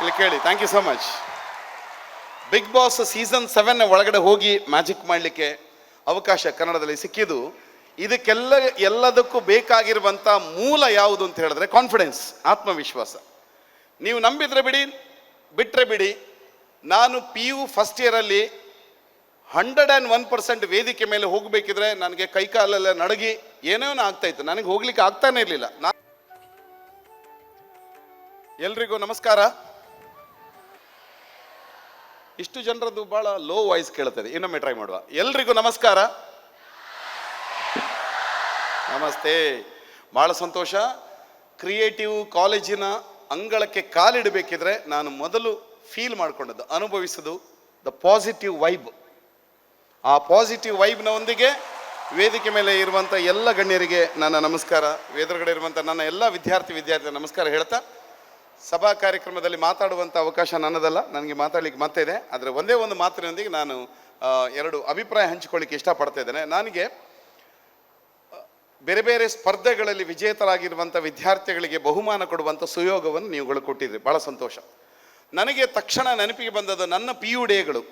ಇಲ್ಲಿ ಕೇಳಿ thank you so much Big Boss season seven ಒಳಗಡೆ ಹೋಗಿ ಮ್ಯಾಜಿಕ್ ಮಾಡಲಿಕ್ಕೆ ಅವಕಾಶ ಕನ್ನಡದಲ್ಲಿ ಸಿಕ್ಕಿದ್ದು, ಇದಕ್ಕೆಲ್ಲ, ಎಲ್ಲದಕ್ಕೂ ಬೇಕಾಗಿರುವಂಥ ಮೂಲ ಯಾವುದು ಅಂತ ಹೇಳಿದ್ರೆ ಕಾನ್ಫಿಡೆನ್ಸ್ ಆತ್ಮವಿಶ್ವಾಸ. ನೀವು ನಂಬಿದ್ರೆ ಬಿಡಿ ಬಿಟ್ಟರೆ ಬಿಡಿ, ನಾನು ಪಿ ಯು ಫಸ್ಟ್ ಇಯರಲ್ಲಿ ಹಂಡ್ರೆಡ್ ಆ್ಯಂಡ್ ಒನ್ ಪರ್ಸೆಂಟ್ ವೇದಿಕೆ ಮೇಲೆ ಹೋಗಬೇಕಿದ್ರೆ ನನಗೆ ಕೈಕಾಲೆಲ್ಲ ನಡಗಿ, ಏನೇನೋ ಆಗ್ತಾಯಿತ್ತು ನನಗೆ ಹೋಗ್ಲಿಕ್ಕೆ ಆಗ್ತಾನೆ ಇರಲಿಲ್ಲ. ನಾ ಎಲ್ರಿಗೂ ನಮಸ್ಕಾರ. ಇಷ್ಟು ಜನರದ್ದು ಬಹಳ ಲೋ ವಾಯ್ಸ್ ಕೇಳ್ತದೆ. ಇನ್ನೊಮ್ಮೆ ಟ್ರೈ ಮಾಡುವ. ಎಲ್ರಿಗೂ ನಮಸ್ಕಾರ. ನಮಸ್ತೆ. ಭಾಳ ಸಂತೋಷ. ಕ್ರಿಯೇಟಿವ್ ಕಾಲೇಜಿನ ಅಂಗಳಕ್ಕೆ ಕಾಲಿಡಬೇಕಿದ್ರೆ ನಾನು ಮೊದಲು ಫೀಲ್ ಮಾಡಿಕೊಂಡದ್ದು, ಅನುಭವಿಸೋದು ದ ಪಾಸಿಟಿವ್ ವೈಬ್ ಆ ಪಾಸಿಟಿವ್ ವೈಬ್ನ ಒಂದಿಗೆ ವೇದಿಕೆ ಮೇಲೆ ಇರುವಂಥ ಎಲ್ಲ ಗಣ್ಯರಿಗೆ ನನ್ನ ನಮಸ್ಕಾರ. ಎದುರುಗಡೆ ಇರುವಂಥ ನನ್ನ ಎಲ್ಲ ವಿದ್ಯಾರ್ಥಿ ವಿದ್ಯಾರ್ಥಿ ನಮಸ್ಕಾರ ಹೇಳ್ತಾ ಸಭಾ ಕಾರ್ಯಕ್ರಮದಲ್ಲಿ ಮಾತಾಡುವಂಥ ಅವಕಾಶ ನನ್ನದಲ್ಲ, ನನಗೆ ಮಾತಾಡಲಿಕ್ಕೆ ಮತ್ತೆ ಇದೆ. ಆದರೆ ಒಂದೇ ಒಂದು ಮಾತಿನೊಂದಿಗೆ ನಾನು ಎರಡು ಅಭಿಪ್ರಾಯ ಹಂಚಿಕೊಳ್ಳಿಕ್ಕೆ ಇಷ್ಟಪಡ್ತಾ ಇದ್ದೇನೆ. ನನಗೆ ಬೇರೆ ಬೇರೆ ಸ್ಪರ್ಧೆಗಳಲ್ಲಿ ವಿಜೇತರಾಗಿರುವಂಥ ವಿದ್ಯಾರ್ಥಿಗಳಿಗೆ ಬಹುಮಾನ ಕೊಡುವಂಥ ಸುಯೋಗವನ್ನು ನೀವುಗಳು ಕೊಟ್ಟಿದ್ರಿ. ಭಾಳ ಸಂತೋಷ. ನನಗೆ ತಕ್ಷಣ ನೆನಪಿಗೆ ಬಂದದ್ದು ನನ್ನ ಪಿ ಯು ಡೇಗಳು.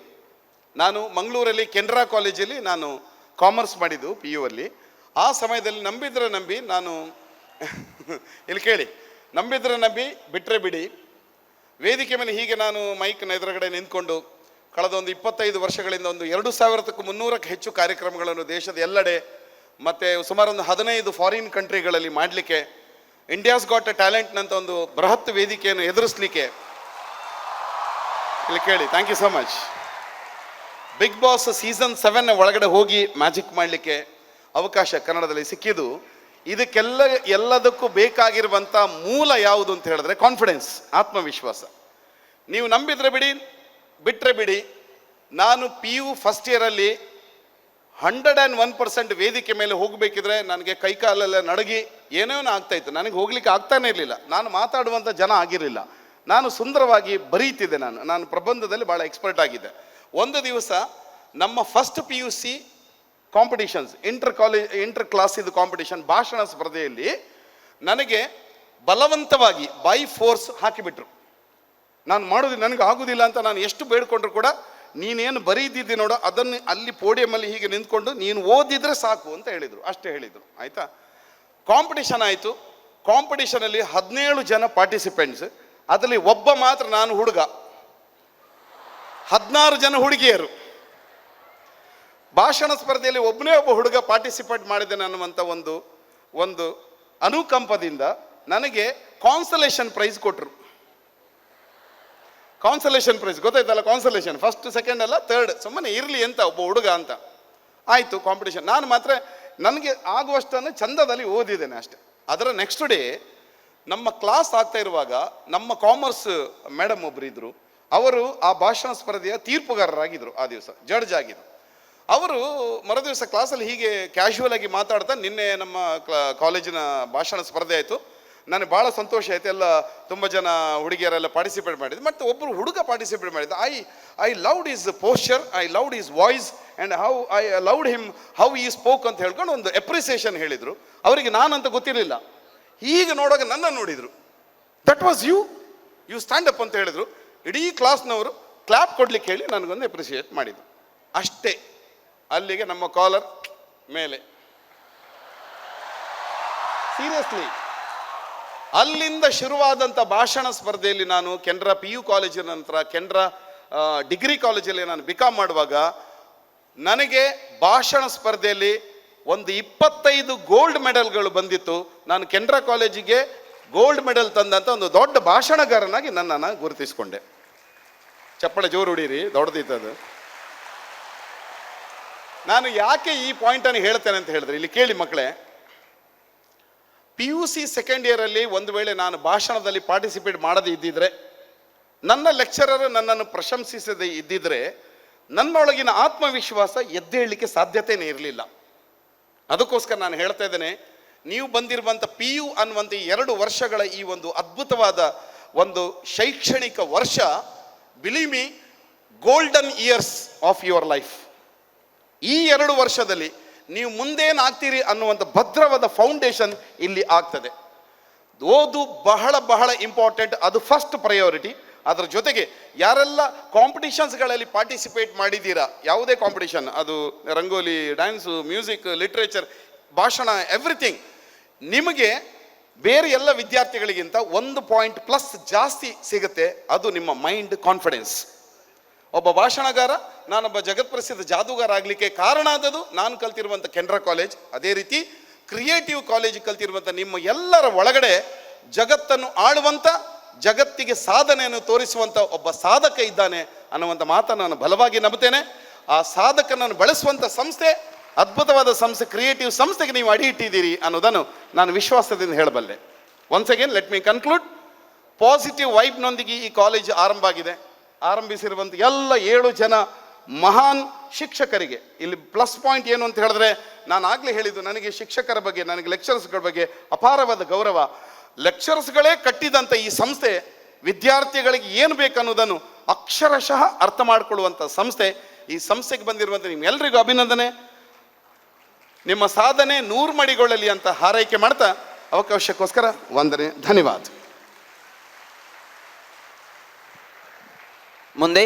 ನಾನು ಮಂಗಳೂರಲ್ಲಿ ಕೆನರಾ ಕಾಲೇಜಲ್ಲಿ ನಾನು ಕಾಮರ್ಸ್ ಮಾಡಿದ್ದು ಪಿ ಯು ಅಲ್ಲಿ. ಆ ಸಮಯದಲ್ಲಿ ನಂಬಿದ್ರೆ ನಂಬಿ ನಾನು ಇಲ್ಲಿ ಕೇಳಿ? ನಂಬಿದ್ರೆ ನಂಬಿ ಬಿಟ್ಟರೆ ಬಿಡಿ. ವೇದಿಕೆ ಮೇಲೆ ಹೀಗೆ ನಾನು ಮೈಕ್ನ ಎದುರುಗಡೆ ನಿಂತ್ಕೊಂಡು ಕಳೆದ ಒಂದು ಇಪ್ಪತ್ತೈದು ವರ್ಷಗಳಿಂದ ಒಂದು ಎರಡು ಸಾವಿರಕ್ಕೂ ಮುನ್ನೂರಕ್ಕೆ ಹೆಚ್ಚು ಕಾರ್ಯಕ್ರಮಗಳನ್ನು ದೇಶದ ಎಲ್ಲೆಡೆ ಮತ್ತು ಸುಮಾರು ಒಂದು ಹದಿನೈದು ಫಾರಿನ್ ಕಂಟ್ರಿಗಳಲ್ಲಿ ಮಾಡಲಿಕ್ಕೆ ಇಂಡಿಯಾಸ್ ಗಾಟ್ ಎ ಟ್ಯಾಲೆಂಟ್ನಂತ ಒಂದು ಬೃಹತ್ ವೇದಿಕೆಯನ್ನು ಎದುರಿಸಲಿಕ್ಕೆ ಇಲ್ಲಿ ಕೇಳಿ. Thank you so much Big Boss season seven ಒಳಗಡೆ ಹೋಗಿ ಮ್ಯಾಜಿಕ್ ಮಾಡಲಿಕ್ಕೆ ಅವಕಾಶ ಕನ್ನಡದಲ್ಲಿ ಸಿಕ್ಕಿದ್ದು ಇದಕ್ಕೆಲ್ಲ ಎಲ್ಲದಕ್ಕೂ ಬೇಕಾಗಿರುವಂಥ ಮೂಲ ಯಾವುದು ಅಂತ ಹೇಳಿದ್ರೆ ಕಾನ್ಫಿಡೆನ್ಸ್ ಆತ್ಮವಿಶ್ವಾಸ. ನೀವು ನಂಬಿದ್ರೆ ಬಿಡಿ ಬಿಟ್ಟರೆ ಬಿಡಿ. ನಾನು ಪಿ ಯು ಫಸ್ಟ್ ಇಯರಲ್ಲಿ ಹಂಡ್ರೆಡ್ ಆ್ಯಂಡ್ ಒನ್ ಪರ್ಸೆಂಟ್ ವೇದಿಕೆ ಮೇಲೆ ಹೋಗಬೇಕಿದ್ರೆ ನನಗೆ ಕೈಕಾಲೆಲ್ಲ ನಡಗಿ ಏನೇನೋ ಆಗ್ತಾಯಿತ್ತು ನನಗೆ ಹೋಗ್ಲಿಕ್ಕೆ ಆಗ್ತಾನೆ ಇರಲಿಲ್ಲ. ನಾನು ಮಾತಾಡುವಂಥ ಜನ ಆಗಿರಲಿಲ್ಲ. ನಾನು ಸುಂದರವಾಗಿ ಬರೀತಿದ್ದೆ ನಾನು. ನಾನು ಪ್ರಬಂಧದಲ್ಲಿ ಭಾಳ ಎಕ್ಸ್ಪರ್ಟ್ ಆಗಿದ್ದೆ. ಒಂದು ದಿವಸ ನಮ್ಮ first P U C competitions inter college inter class ಇದು ಕಾಂಪಿಟಿಷನ್ ಭಾಷಣ ಸ್ಪರ್ಧೆಯಲ್ಲಿ ನನಗೆ ಬಲವಂತವಾಗಿ ಬೈ ಫೋರ್ಸ್ ಹಾಕಿಬಿಟ್ರು. ನಾನು ಮಾಡೋದು ನನಗೆ ಆಗುದಿಲ್ಲ ಅಂತ ನಾನು ಎಷ್ಟು ಬೇಡ್ಕೊಂಡ್ರು ಕೂಡ ನೀನೇನು ಬರೀದಿದ್ದಿ ನೋಡೋ, ಅದನ್ನು ಅಲ್ಲಿ ಪೋಡಿಯಮಲ್ಲಿ ಹೀಗೆ ನಿಂತ್ಕೊಂಡು ನೀನು ಓದಿದ್ರೆ ಸಾಕು ಅಂತ ಹೇಳಿದರು, ಅಷ್ಟೇ ಹೇಳಿದರು, ಆಯಿತಾ? ಕಾಂಪಿಟಿಷನ್ ಆಯಿತು ಕಾಂಪಿಟೇಷನಲ್ಲಿ ಹದಿನೇಳು ಜನ ಪಾರ್ಟಿಸಿಪೆಂಟ್ಸ್ ಅದರಲ್ಲಿ ಒಬ್ಬ ಮಾತ್ರ ನಾನು ಹುಡುಗ. ಹದಿನಾರು ಜನ ಹುಡುಗಿಯರು. ಭಾಷಣ ಸ್ಪರ್ಧೆಯಲ್ಲಿ ಒಬ್ಬನೇ ಒಬ್ಬ ಹುಡುಗ ಪಾರ್ಟಿಸಿಪೇಟ್ ಮಾಡಿದ್ದೇನೆ ಅನ್ನುವಂಥ ಒಂದು ಒಂದು ಅನುಕಂಪದಿಂದ ನನಗೆ ಕಾನ್ಸಲೇಷನ್ ಪ್ರೈಸ್ ಕೊಟ್ಟರು ಕಾನ್ಸಲೇಷನ್ ಪ್ರೈಸ್ ಗೊತ್ತಾಯ್ತಲ್ಲ ಕಾನ್ಸಲೇಷನ್ ಫಸ್ಟ್ ಸೆಕೆಂಡ್ ಅಲ್ಲ ಥರ್ಡ್ ಸುಮ್ಮನೆ ಇರಲಿ ಅಂತ ಒಬ್ಬ ಹುಡುಗ ಅಂತ. ಆಯಿತು ಕಾಂಪಿಟೇಷನ್ ನಾನು ಮಾತ್ರ ನನಗೆ ಆಗುವಷ್ಟನ್ನು ಚಂದದಲ್ಲಿ ಓದಿದ್ದೇನೆ ಅಷ್ಟೆ. ಅದರ ನೆಕ್ಸ್ಟ್ ಡೇ ನಮ್ಮ ಕ್ಲಾಸ್ ಆಗ್ತಾ ಇರುವಾಗ ನಮ್ಮ ಕಾಮರ್ಸ್ ಮೇಡಮ್ ಒಬ್ಬರು ಇದ್ದರು ಅವರು ಆ ಭಾಷಣ ಸ್ಪರ್ಧೆಯ ತೀರ್ಪುಗಾರರಾಗಿದ್ದರು ಆ ದಿವಸ ಜಡ್ಜ್ ಆಗಿದ್ರು. ಅವರು ಮರುದಿವಸ ಕ್ಲಾಸಲ್ಲಿ ಹೀಗೆ ಕ್ಯಾಶುವಲ್ ಆಗಿ ಮಾತಾಡ್ತಾ ನಿನ್ನೆ ನಮ್ಮ ಕ್ಲಾ- ಕಾಲೇಜಿನ ಭಾಷಣ ಸ್ಪರ್ಧೆ ಆಯಿತು. ನನಗೆ ಭಾಳ ಸಂತೋಷ ಆಯಿತು. ಎಲ್ಲ ತುಂಬ ಜನ ಹುಡುಗಿಯರೆಲ್ಲ ಪಾರ್ಟಿಸಿಪೇಟ್ ಮಾಡಿದ್ದು ಮತ್ತು ಒಬ್ಬರು ಹುಡುಗ ಪಾರ್ಟಿಸಿಪೇಟ್ ಮಾಡಿದ್ದು I I loved his posture I loved his voice and how I loved him how he spoke ಅಂತ ಹೇಳ್ಕೊಂಡು ಒಂದು ಎಪ್ರಿಸಿಯೇಷನ್ ಹೇಳಿದರು. ಅವರಿಗೆ ನಾನಂತ ಗೊತ್ತಿರಲಿಲ್ಲ. ಈಗ ನೋಡುವಾಗ ನನ್ನ ನೋಡಿದರು. That was you you stand up ಅಂತ ಹೇಳಿದರು. ಇಡೀ ಕ್ಲಾಸ್ನವರು ಕ್ಲಾಪ್ ಕೊಡ್ಲಿಕ್ಕೆ ಹೇಳಿ ನನಗೊಂದು ಎಪ್ರಿಸಿಯೇಟ್ ಮಾಡಿದರು. ಅಷ್ಟೇ. ಅಲ್ಲಿಗೆ ನಮ್ಮ ಕಾಲರ್ ಮೇಲೆ. ಸೀರಿಯಸ್ಲಿ ಅಲ್ಲಿಂದ ಶುರುವಾದಂಥ ಭಾಷಣ ಸ್ಪರ್ಧೆಯಲ್ಲಿ ನಾನು ಕೆನರಾ ಪಿ ಯು ಕಾಲೇಜಿನ ನಂತರ ಕೆನರಾ ಡಿಗ್ರಿ ಕಾಲೇಜಲ್ಲಿ ನಾನು ಬಿ ಕಾಮ್ ಮಾಡುವಾಗ ನನಗೆ ಭಾಷಣ ಸ್ಪರ್ಧೆಯಲ್ಲಿ ಒಂದು ಇಪ್ಪತ್ತೈದು ಗೋಲ್ಡ್ ಮೆಡಲ್ಗಳು ಬಂದಿತ್ತು. ನಾನು ಕೆನರಾ ಕಾಲೇಜಿಗೆ ಗೋಲ್ಡ್ ಮೆಡಲ್ ತಂದಂಥ ಒಂದು ದೊಡ್ಡ ಭಾಷಣಗಾರನಾಗಿ ನನ್ನನ್ನು ಗುರುತಿಸಿಕೊಂಡೆ. ಚಪ್ಪಳೆ ಜೋರು ಹೊಡೀರಿ ದೊಡ್ಡದಿತ್ತದು ನಾನು ಯಾಕೆ ಈ ಪಾಯಿಂಟನ್ನು ಹೇಳ್ತೇನೆ ಅಂತ ಹೇಳಿದ್ರೆ, ಇಲ್ಲಿ ಕೇಳಿ ಮಕ್ಕಳೇ. ಪಿ ಯು ಸಿ ಸೆಕೆಂಡ್ ಇಯರಲ್ಲಿ ಒಂದು ವೇಳೆ ನಾನು ಭಾಷಣದಲ್ಲಿ ಪಾರ್ಟಿಸಿಪೇಟ್ ಮಾಡದೇ ಇದ್ದಿದ್ರೆ, ನನ್ನ ಲೆಕ್ಚರರ್ ನನ್ನನ್ನು ಪ್ರಶಂಸಿಸದೇ ಇದ್ದಿದ್ರೆ, ನನ್ನೊಳಗಿನ ಆತ್ಮವಿಶ್ವಾಸ ಎದ್ದೇಳಲಿಕ್ಕೆ ಸಾಧ್ಯತೆಯೇ ಇರಲಿಲ್ಲ. ಅದಕ್ಕೋಸ್ಕರ ನಾನು ಹೇಳ್ತಾ ಇದ್ದೇನೆ, ನೀವು ಬಂದಿರುವಂಥ ಪಿ ಯು ಅನ್ನುವಂಥ ಎರಡು ವರ್ಷಗಳ ಈ ಒಂದು ಅದ್ಭುತವಾದ ಒಂದು ಶೈಕ್ಷಣಿಕ ವರ್ಷ believe me golden years of your life ಈ ಎರಡು ವರ್ಷದಲ್ಲಿ ನೀವು ಮುಂದೇನಾಗ್ತೀರಿ ಅನ್ನುವಂಥ ಭದ್ರವಾದ ಫೌಂಡೇಶನ್ ಇಲ್ಲಿ ಆಗ್ತದೆ. ಓದು ಬಹಳ ಬಹಳ ಇಂಪಾರ್ಟೆಂಟ್ ಅದು ಫಸ್ಟ್ ಪ್ರಯಾರಿಟಿ ಅದರ ಜೊತೆಗೆ ಯಾರೆಲ್ಲ ಕಾಂಪಿಟಿಷನ್ಸ್ಗಳಲ್ಲಿ ಪಾರ್ಟಿಸಿಪೇಟ್ ಮಾಡಿದ್ದೀರಾ ಯಾವುದೇ ಕಾಂಪಿಟಿಷನ್ ಅದು ರಂಗೋಲಿ ಡ್ಯಾನ್ಸು ಮ್ಯೂಸಿಕ್ ಲಿಟ್ರೇಚರ್ ಭಾಷಣ ಎವ್ರಿಥಿಂಗ್ ನಿಮಗೆ ಬೇರೆ ಎಲ್ಲ ವಿದ್ಯಾರ್ಥಿಗಳಿಗಿಂತ ಒಂದು ಪಾಯಿಂಟ್ ಪ್ಲಸ್ ಜಾಸ್ತಿ ಸಿಗುತ್ತೆ. ಅದು ನಿಮ್ಮ ಮೈಂಡ್ ಕಾನ್ಫಿಡೆನ್ಸ್ ಒಬ್ಬ ಭಾಷಣಗಾರ, ನಾನೊಬ್ಬ ಜಗತ್ಪ್ರಸಿದ್ಧ ಜಾದೂಗಾರ ಆಗಲಿಕ್ಕೆ ಕಾರಣ ಆದದ್ದು ನಾನು ಕಲ್ತಿರುವಂಥ ಕೆನರಾ ಕಾಲೇಜ್. ಅದೇ ರೀತಿ ಕ್ರಿಯೇಟಿವ್ ಕಾಲೇಜ್ ಕಲ್ತಿರುವಂಥ ನಿಮ್ಮ ಎಲ್ಲರ ಒಳಗಡೆ ಜಗತ್ತನ್ನು ಆಳುವಂಥ ಜಗತ್ತಿಗೆ ಸಾಧನೆಯನ್ನು ತೋರಿಸುವಂಥ ಒಬ್ಬ ಸಾಧಕ ಇದ್ದಾನೆ ಅನ್ನುವಂಥ ಮಾತನ್ನು ನಾನು ಬಲವಾಗಿ ನಂಬುತ್ತೇನೆ. ಆ ಸಾಧಕನನ್ನು ಬಳಸುವಂಥ ಸಂಸ್ಥೆ, ಅದ್ಭುತವಾದ ಸಂಸ್ಥೆ, ಕ್ರಿಯೇಟಿವ್ ಸಂಸ್ಥೆಗೆ ನೀವು ಅಡಿ ಇಟ್ಟಿದ್ದೀರಿ ಅನ್ನೋದನ್ನು ನಾನು ವಿಶ್ವಾಸದಿಂದ ಹೇಳಬಲ್ಲೆ. Once again let me conclude positive ವೈಬ್ನೊಂದಿಗೆ ಈ ಕಾಲೇಜ್ ಆರಂಭ ಆಗಿದೆ. ಆರಂಭಿಸಿರುವಂಥ ಎಲ್ಲ ಏಳು ಜನ ಮಹಾನ್ ಶಿಕ್ಷಕರಿಗೆ. ಇಲ್ಲಿ ಪ್ಲಸ್ ಪಾಯಿಂಟ್ ಏನು ಅಂತ ಹೇಳಿದ್ರೆ, ನಾನು ಆಗಲೇ ಹೇಳಿದ್ದು, ನನಗೆ ಶಿಕ್ಷಕರ ಬಗ್ಗೆ, ನನಗೆ ಲೆಕ್ಚರ್ಸ್ಗಳ ಬಗ್ಗೆ ಅಪಾರವಾದ ಗೌರವ. ಲೆಕ್ಚರ್ಸ್ಗಳೇ ಕಟ್ಟಿದಂಥ ಈ ಸಂಸ್ಥೆ, ವಿದ್ಯಾರ್ಥಿಗಳಿಗೆ ಏನು ಬೇಕನ್ನೋದನ್ನು ಅಕ್ಷರಶಃ ಅರ್ಥ ಮಾಡಿಕೊಳ್ಳುವಂಥ ಸಂಸ್ಥೆ. ಈ ಸಂಸ್ಥೆಗೆ ಬಂದಿರುವಂಥ ನಿಮ್ಮೆಲ್ಲರಿಗೂ ಅಭಿನಂದನೆ. ನಿಮ್ಮ ಸಾಧನೆ ನೂರು ಮಡಿಗೊಳ್ಳಲಿ ಅಂತ ಹಾರೈಕೆ ಮಾಡ್ತಾ ಅವಕಾಶಕ್ಕೋಸ್ಕರ ವಂದನೆ, ಧನ್ಯವಾದ. Monday.